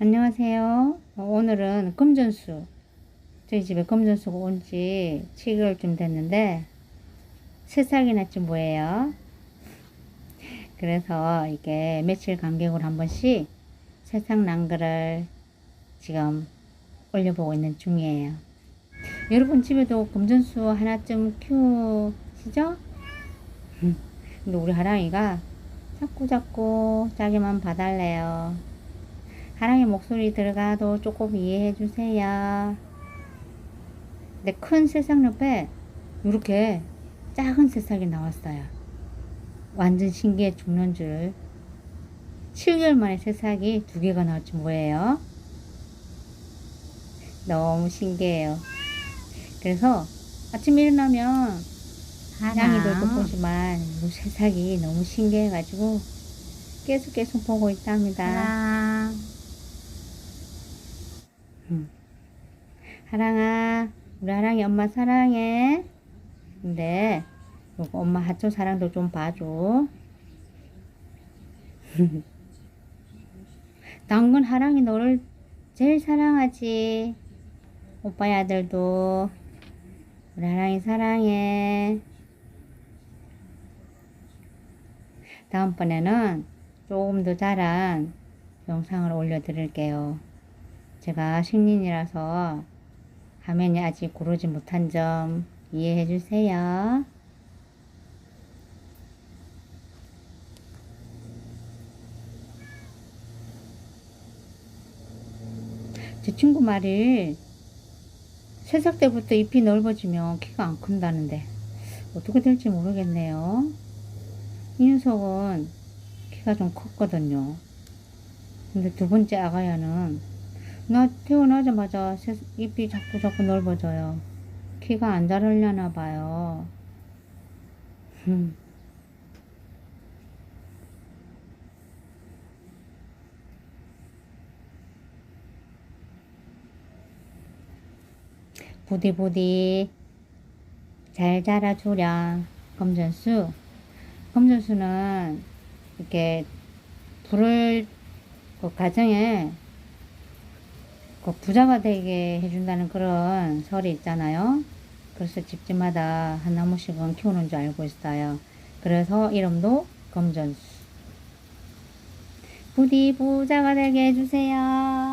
안녕하세요. 어, 오늘은 금전수. 저희 집에 금전수가 온 지 7개월쯤 됐는데, 새싹이나 좀 뭐예요. 그래서 이게 며칠 간격으로 한 번씩 새싹 난 거를 지금 올려보고 있는 중이에요. 여러분 집에도 금전수 하나쯤 키우시죠? 근데 우리 하랑이가 자꾸 자꾸 자기만 봐달래요. 하랑이 목소리 들어가도 조금 이해해 주세요. 근데 큰 새싹 옆에 이렇게 작은 새싹이 나왔어요. 완전 신기해 죽는 줄. 7개월 만에 새싹이 두 개가 나왔지 뭐예요? 너무 신기해요. 그래서 아침에 일어나면 보지만 이 새싹이 너무 신기해가지고 계속 계속 보고 있답니다. 하랑 음. 하랑아, 우리 하랑이 엄마 사랑해. 근데 요거 엄마 하초 사랑도 좀 봐줘. 당근 하랑이 너를 제일 사랑하지. 오빠의 아들도 우리 하랑이 사랑해. 다음번에는 조금 더 자란 영상을 올려드릴게요. 제가 신인이라서 화면이 아직 고르지 못한 점 이해해 주세요. 제 친구 말이 새싹 때부터 잎이 넓어지면 키가 안 큰다는데 어떻게 될지 모르겠네요. 이 녀석은 키가 좀 컸거든요. 근데 두 번째 아가야는 나 태어나자마자 새- 잎이 자꾸 자꾸 넓어져요. 키가 안 자라려나 봐요. 음. 부디 부디 잘 자라주랴 검전수 검전수는 이렇게 불을 그 가정에 그 부자가 되게 해준다는 그런 설이 있잖아요. 그래서 집집마다 한 나무씩은 키우는 줄 알고 있어요. 그래서 이름도 검전수. 부디 부자가 되게 해주세요.